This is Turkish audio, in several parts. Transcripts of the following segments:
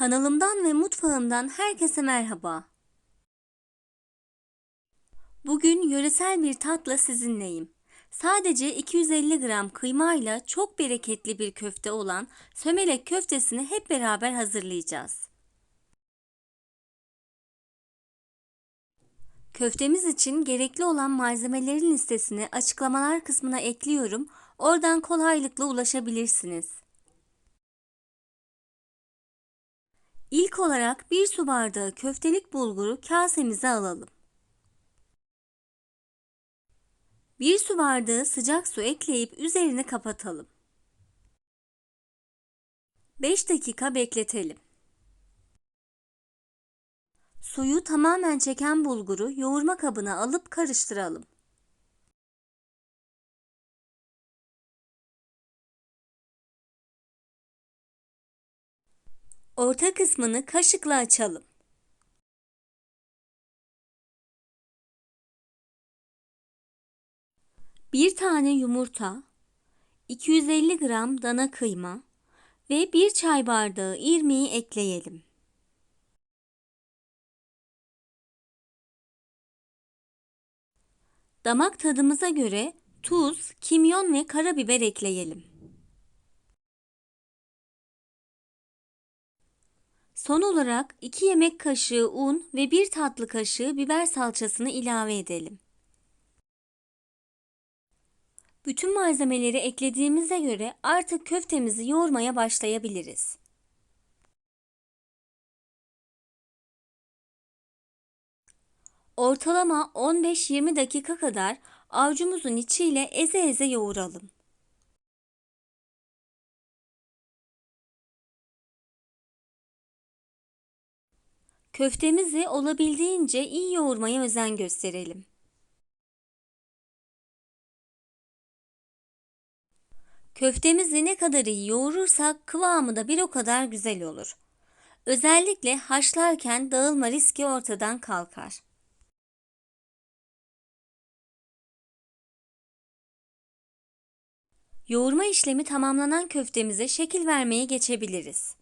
Kanalımdan ve mutfağımdan herkese merhaba. Bugün yöresel bir tatla sizinleyim. Sadece 250 gram kıymayla çok bereketli bir köfte olan sömelek köftesini hep beraber hazırlayacağız. Köftemiz için gerekli olan malzemelerin listesini açıklamalar kısmına ekliyorum. Oradan kolaylıkla ulaşabilirsiniz. İlk olarak bir su bardağı köftelik bulguru kasemize alalım. Bir su bardağı sıcak su ekleyip üzerini kapatalım. 5 dakika bekletelim. Suyu tamamen çeken bulguru yoğurma kabına alıp karıştıralım. Orta kısmını kaşıkla açalım. Bir tane yumurta, 250 gram dana kıyma ve bir çay bardağı irmiği ekleyelim. Damak tadımıza göre tuz, kimyon ve karabiber ekleyelim. Son olarak 2 yemek kaşığı un ve 1 tatlı kaşığı biber salçasını ilave edelim. Bütün malzemeleri eklediğimize göre artık köftemizi yoğurmaya başlayabiliriz. Ortalama 15-20 dakika kadar avucumuzun içiyle eze eze yoğuralım. Köftemizi olabildiğince iyi yoğurmaya özen gösterelim. Köftemizi ne kadar iyi yoğurursak kıvamı da bir o kadar güzel olur. Özellikle haşlarken dağılma riski ortadan kalkar. Yoğurma işlemi tamamlanan köftemize şekil vermeye geçebiliriz.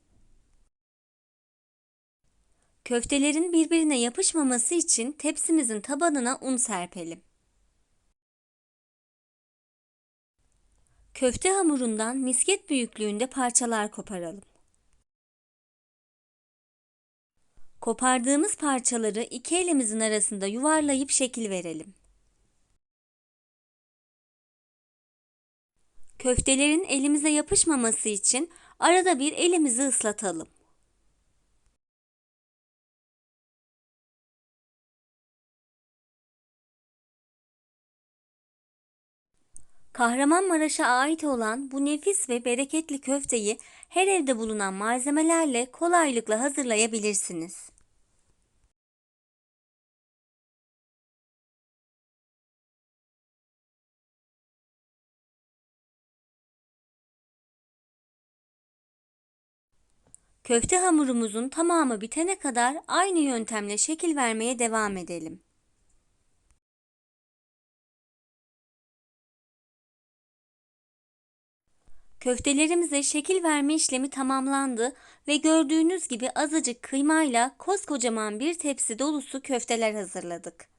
Köftelerin birbirine yapışmaması için tepsimizin tabanına un serpelim. Köfte hamurundan misket büyüklüğünde parçalar koparalım. Kopardığımız parçaları iki elimizin arasında yuvarlayıp şekil verelim. Köftelerin elimize yapışmaması için arada bir elimizi ıslatalım. Kahramanmaraş'a ait olan bu nefis ve bereketli köfteyi her evde bulunan malzemelerle kolaylıkla hazırlayabilirsiniz. Köfte hamurumuzun tamamı bitene kadar aynı yöntemle şekil vermeye devam edelim. Köftelerimize şekil verme işlemi tamamlandı ve gördüğünüz gibi azıcık kıymayla koskocaman bir tepsi dolusu köfteler hazırladık.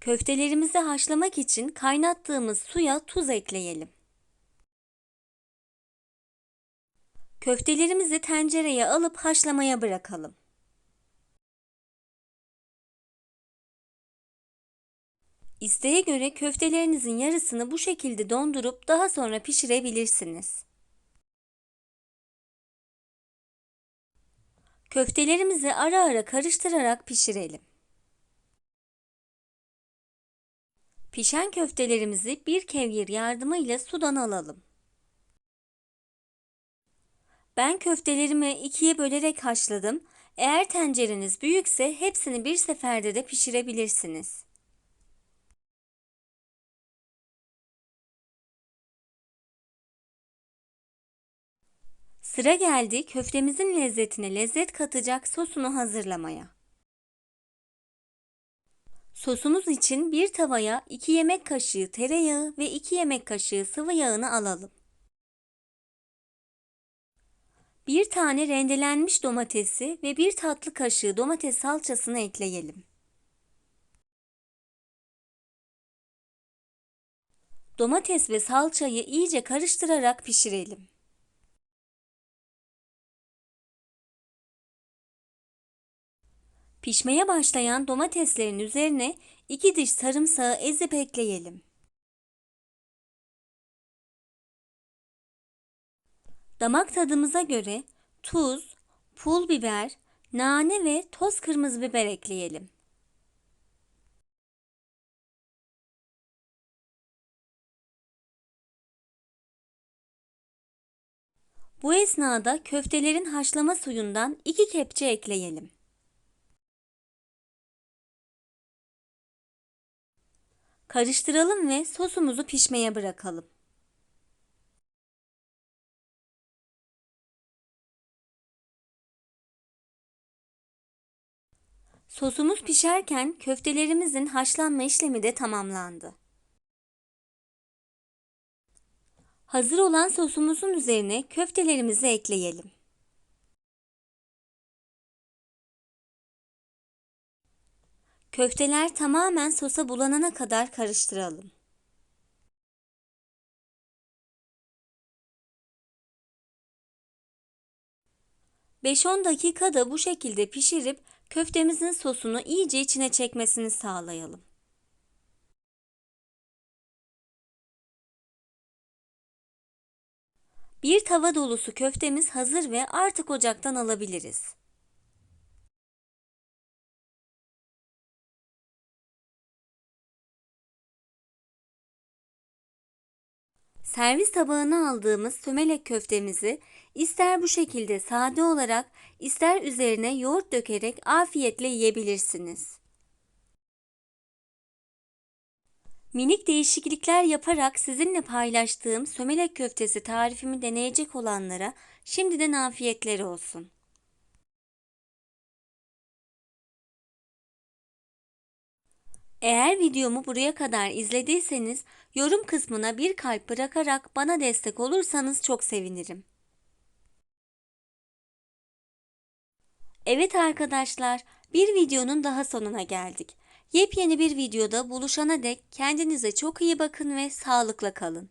Köftelerimizi haşlamak için kaynattığımız suya tuz ekleyelim. Köftelerimizi tencereye alıp haşlamaya bırakalım. İsteğe göre köftelerinizin yarısını bu şekilde dondurup daha sonra pişirebilirsiniz. Köftelerimizi ara ara karıştırarak pişirelim. Pişen köftelerimizi bir kevgir yardımıyla sudan alalım. Ben köftelerimi ikiye bölerek haşladım. Eğer tencereniz büyükse hepsini bir seferde de pişirebilirsiniz. Sıra geldi köftemizin lezzetine lezzet katacak sosunu hazırlamaya. Sosumuz için bir tavaya 2 yemek kaşığı tereyağı ve 2 yemek kaşığı sıvı yağını alalım. Bir tane rendelenmiş domatesi ve bir tatlı kaşığı domates salçasını ekleyelim. Domates ve salçayı iyice karıştırarak pişirelim. Pişmeye başlayan domateslerin üzerine 2 diş sarımsağı ezip ekleyelim. Damak tadımıza göre tuz, pul biber, nane ve toz kırmızı biber ekleyelim. Bu esnada köftelerin haşlama suyundan 2 kepçe ekleyelim. Karıştıralım ve sosumuzu pişmeye bırakalım. Sosumuz pişerken köftelerimizin haşlanma işlemi de tamamlandı. Hazır olan sosumuzun üzerine köftelerimizi ekleyelim. Köfteler tamamen sosa bulanana kadar karıştıralım. ...5-10 dakikada bu şekilde pişirip köftemizin sosunu iyice içine çekmesini sağlayalım. Bir tava dolusu köftemiz hazır ve artık ocaktan alabiliriz. Servis tabağına aldığımız sömelek köftemizi ister bu şekilde sade olarak ister üzerine yoğurt dökerek afiyetle yiyebilirsiniz. Minik değişiklikler yaparak sizinle paylaştığım sömelek köftesi tarifimi deneyecek olanlara şimdiden afiyetleri olsun. Eğer videomu buraya kadar izlediyseniz yorum kısmına bir kalp bırakarak bana destek olursanız çok sevinirim. Evet arkadaşlar, bir videonun daha sonuna geldik. Yepyeni bir videoda buluşana dek kendinize çok iyi bakın ve sağlıkla kalın.